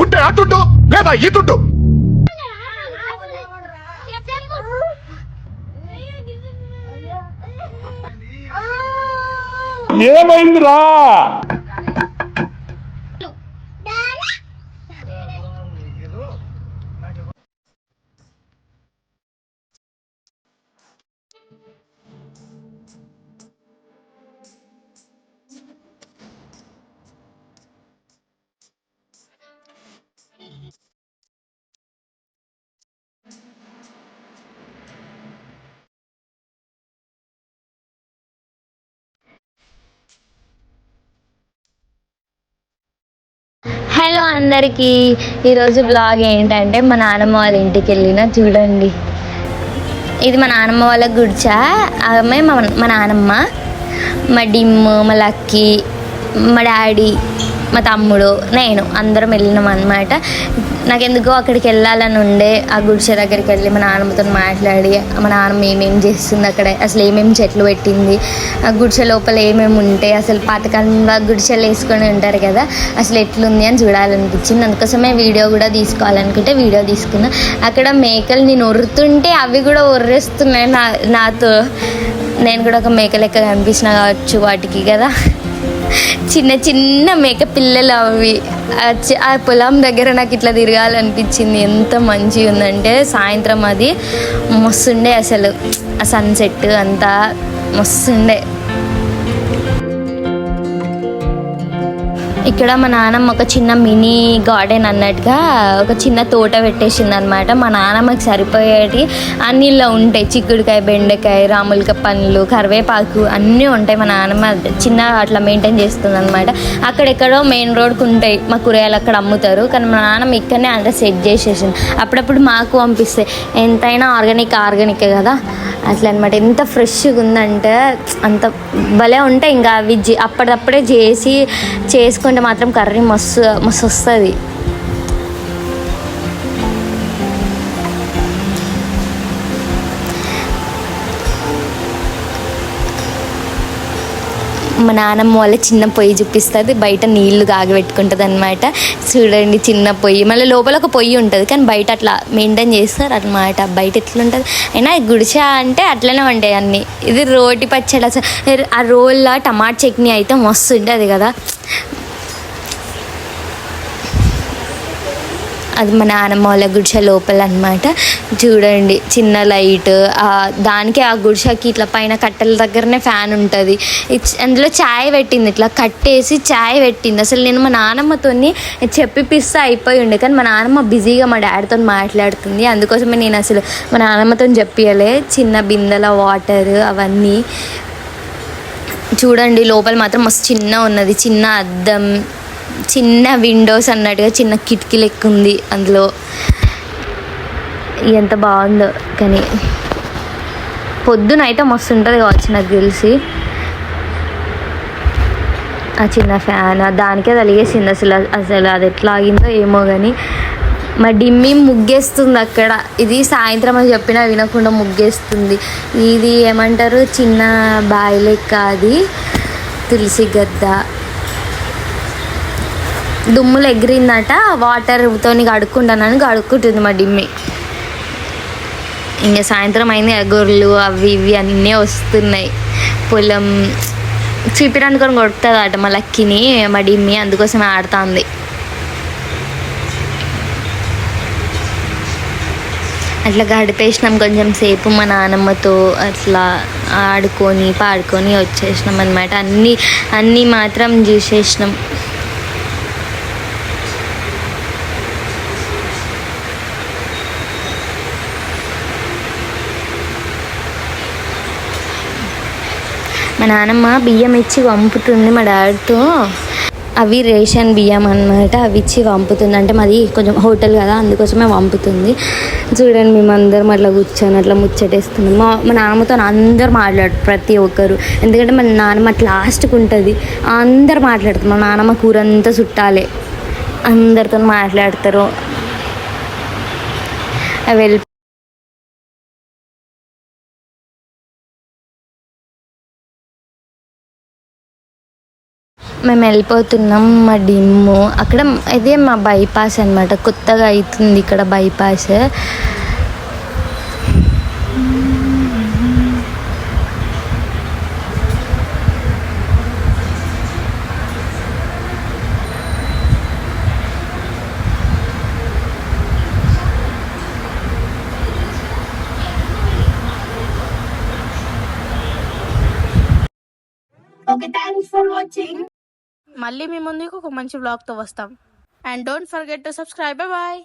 ఉంటే అటుండు లేదా ఇటుండు ఏమైందిరా? హలో అందరికీ. ఈరోజు బ్లాగ్ ఏంటంటే మా నాన్నమ్మ వాళ్ళ ఇంటికి వెళ్ళిన చూడండి. ఇది మా నాన్నమ్మ వాళ్ళ గుడిచా? ఆమె మా మా నాన్నమ్మ మా డిమ్ మా లక్కీ మా డాడీ. మా తమ్ముడు నేను అందరం వెళ్ళినాం అనమాట నాకెందుకో అక్కడికి వెళ్ళాలని ఉండే. ఆ గుడిసె దగ్గరికి వెళ్ళి మా నాన్నమ్మతో మాట్లాడి మా నాన్నమ్మ ఏమేమి చేస్తుంది అక్కడ అసలు ఏమేమి చెట్లు పెట్టింది ఆ గుడిసె లోపల ఏమేమి ఉంటాయి అసలు పాతకాలంలో గుడిసెలు వేసుకొని ఉంటారు కదా అసలు ఎట్లుంది అని చూడాలనిపించింది. అందుకోసమే వీడియో కూడా తీసుకోవాలనుకుంటే వీడియో తీసుకున్నా. అక్కడ మేకలు నేను ఒర్రుతుంటే అవి కూడా ఒర్రేస్తున్నాయి నా నాతో. నేను కూడా ఒక మేక లెక్క కనిపించిన కావచ్చు వాటికి కదా. చిన్న చిన్న మేక పిల్లలు అవి. ఆ ఆ పొలం దగ్గర నాకు ఇట్లా తిరగాలనిపించింది. ఎంత మంచిగా ఉందంటే సాయంత్రం అది మస్తుండే అసలు. ఆ సన్సెట్ అంతా మస్తుండే. ఇక్కడ మా నాన్నమ్మ ఒక చిన్న మినీ గార్డెన్ అన్నట్టుగా ఒక చిన్న తోట పెట్టేసింది అనమాట మా నాన్నమ్మకి సరిపోయేటి అన్నిలో ఉంటాయి. చిక్కుడుకాయ బెండకాయ రాములక పండ్లు కరివేపాకు అన్నీ ఉంటాయి. మా నాన్నమ్మ చిన్న అట్లా మెయింటైన్ చేస్తుంది అనమాట అక్కడెక్కడో మెయిన్ రోడ్కి ఉంటాయి. మా కూరగాయలు అక్కడ అమ్ముతారు. కానీ మా నాన్నమ్మ ఇక్కడనే అంతా సెట్ చేసేసింది. అప్పుడప్పుడు మాకు పంపిస్తాయి ఎంతైనా ఆర్గానిక్ ఆర్గానిక్ కదా. అట్లా అనమాట ఎంత ఫ్రెష్గా ఉందంటే అంత భలే ఉంటాయి. ఇంకా అవి జే- అప్పటిదప్పుడే చేసి చేసుకుంటే మాత్రం కర్రీ మస్తు మస్తు వస్తుంది మా నానమ్మ వాళ్ళ చిన్న పొయ్యి చూపిస్తుంది బయట నీళ్ళు కాగబెట్టుకుంటుంది అనమాట చూడండి చిన్న పొయ్యి మళ్ళీ లోపల ఒక పొయ్యి ఉంటుంది కానీ బయట అట్లా మెయింటైన్ చేస్తారు అనమాట బయట ఎట్లుంటుంది అయినా గుడిసె అంటే అట్లనే ఉంటాయి అన్నీ ఇది రోటి పచ్చడి అసలు ఆ రోల్లో టమాటా చట్నీ అయితే మస్తు ఉంటుంది కదా అది మా నానమ్మ వాళ్ళ గుడిసె లోపల అనమాట చూడండి చిన్న లైట్ దానికి ఆ గుడిసెకి ఇట్లా పైన కట్టెల దగ్గరనే ఫ్యాన్ ఉంటుంది. అందులో ఛాయ్ పెట్టింది ఇట్లా కట్టేసి ఛాయ్ పెట్టింది. అసలు నేను మా నానమ్మతో చెప్పిపిస్తే అయిపోయి ఉండే కానీ మా నాన్నమ్మ బిజీగా మా డాడీతో మాట్లాడుతుంది. అందుకోసమే నేను అసలు మా నానమ్మతో చెప్పియలే చిన్న బిందెల వాటర్ అవన్నీ. చూడండి లోపల మాత్రం మస్తు చిన్న ఉన్నది. చిన్న అద్దం. చిన్న విండోస్ అన్నట్టుగా చిన్న కిటికీ లెక్క ఉంది అందులో. ఎంత బాగుందో కానీ పొద్దున అయితే మస్తు ఉంటుంది కావచ్చు నాకు తెలిసి. ఆ చిన్న ఫ్యాన్ దానికే తలిగేసింది అసలు అసలు అది ఎట్లా ఆగిందో ఏమో కానీ మా డిమ్మి ముగ్గేస్తుంది అక్కడ. ఇది సాయంత్రం అని చెప్పినా వినకుండా ముగ్గేస్తుంది. ఇది ఏమంటారు? చిన్న బాయి లెక్క అది తులసి గద్ద. దుమ్ములు ఎగిరిందట వాటర్తో కడుక్కుంటానని కడుక్కుంటుంది మా డిమ్మి. ఇంకా సాయంత్రం అయింది ఆ అవి ఇవి అన్నీ వస్తున్నాయి. పొలం చూపిరనుకొని కొడుతుంది అట మా లక్కిని మా డిమ్మి అందుకోసం ఆడుతుంది. అట్లా గడిపేసినాం కొంచెం సేపు మా నాన్నమ్మతో అట్లా ఆడుకొని పాడుకొని వచ్చేసినాం అనమాట అన్నీ అన్నీ మాత్రం చూసేసినాం. మా నాన్నమ్మ బియ్యం ఇచ్చి పంపుతుంది మా డాడీతో. అవి రేషన్ బియ్యం అన్నమాట అవి ఇచ్చి పంపుతుంది అంటే మాది కొంచెం హోటల్ కదా అందుకోసమే పంపుతుంది చూడండి మేము అందరం అట్లా కూర్చొని అట్లా ముచ్చటేస్తున్నాం. మా మా నాన్నమ్మతో అందరు మాట్లాడు ప్రతి ఒక్కరు. ఎందుకంటే మా నాన్నమ్మ అట్లా లాస్ట్కి ఉంటుంది. అందరు మాట్లాడుతారు. మా నాన్నమ్మ కూర అంతా చుట్టాలే. అందరితో మాట్లాడతారు. అవి మేము వెళ్ళిపోతున్నాం మా డిమ్ము. అక్కడ ఇదే మా బైపాస్ అన్నమాట. కొత్తగా అవుతుంది ఇక్కడ బైపాస్ మళ్ళీ మీ ముందుకు ఒక మంచి బ్లాగ్తో వస్తాం. And don't forget to subscribe bye